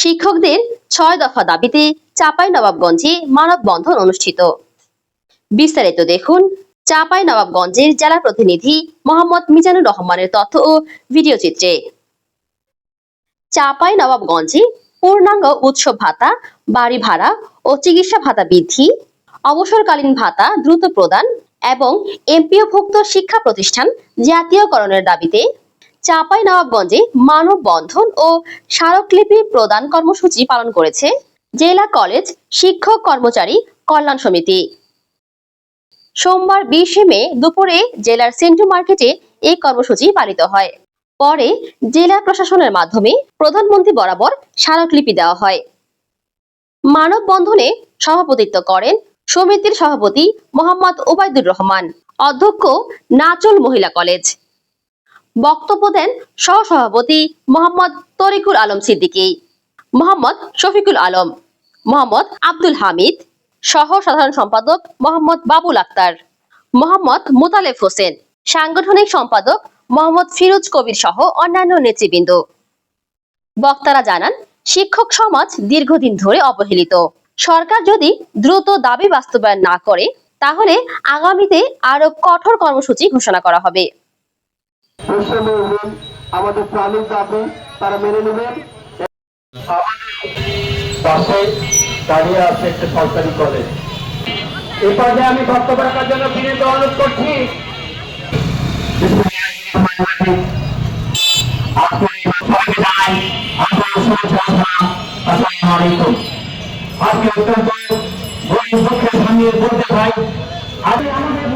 শিক্ষকদের ছয় দফা দাবিতে চাপাই নবাবগঞ্জে মানববন্ধন অনুষ্ঠিত। বিস্তারিত দেখুন চাপাই নবাবগঞ্জের জেলা প্রতিনিধি মোহাম্মদ মিজানুর রহমানের তথ্য ও ভিডিও চিত্রে। চাপাই নবাবগঞ্জে পূর্ণাঙ্গ উৎসব ভাতা, বাড়ি ভাড়া ও চিকিৎসা ভাতা বৃদ্ধি, অবসরকালীন ভাতা দ্রুত প্রদান এবং এমপিওভুক্ত শিক্ষা প্রতিষ্ঠান জাতীয়করণের দাবিতে চাপাই নবাবগঞ্জে মানববন্ধন ও স্মারকলিপি প্রদান কর্মসূচি পালন করেছে জেলা কলেজ শিক্ষক কর্মচারী কল্যাণ সমিতি। সোমবার বিশে মে দুপুরে জেলার সেন্টু মার্কেটে এই কর্মসূচি পালিত হয়। পরে জেলা প্রশাসনের মাধ্যমে প্রধানমন্ত্রী বরাবর স্মারকলিপি দেওয়া হয়। মানববন্ধনে সভাপতিত্ব করেন সমিতির সভাপতি মোহাম্মদ ওবায়দুর রহমান। অধ্যক্ষ নাচল মহিলা কলেজ। বক্তব্য দেন সহসভাপতি মোহাম্মদ তরিকুল আলম সিদ্দিকী, মোহাম্মদ শফিকুল আলম, মোহাম্মদ আব্দুল হামিদ সহ সাধারণ সম্পাদক মোহাম্মদ বাবুল আক্তার, মোহাম্মদ মোতালেব হোসেন, সাংগঠনিক সম্পাদক মোহাম্মদ ফিরোজ কবির সহ অন্যান্য নেতৃবৃন্দ। বক্তারা জানান, শিক্ষক সমাজ দীর্ঘদিন ধরে অবহেলিত। সরকার যদি দ্রুত দাবি বাস্তবায়ন না করে, তাহলে আগামীতে আরও কঠোর কর্মসূচি ঘোষণা করা হবে। পশ্চিমে উঠবেন, আমাদের প্রাণীর দাবি তারা মেনে নেবেন। পাশে দাঁড়িয়ে আছে একটা সরকারি কলেজ এ পর্যায়ে আমি বক্তব্য রাখার জন্য বিনীত অনুরোধ করছি। আজকে অত্যন্ত গরিব বলতে ভাই আজ আমাদের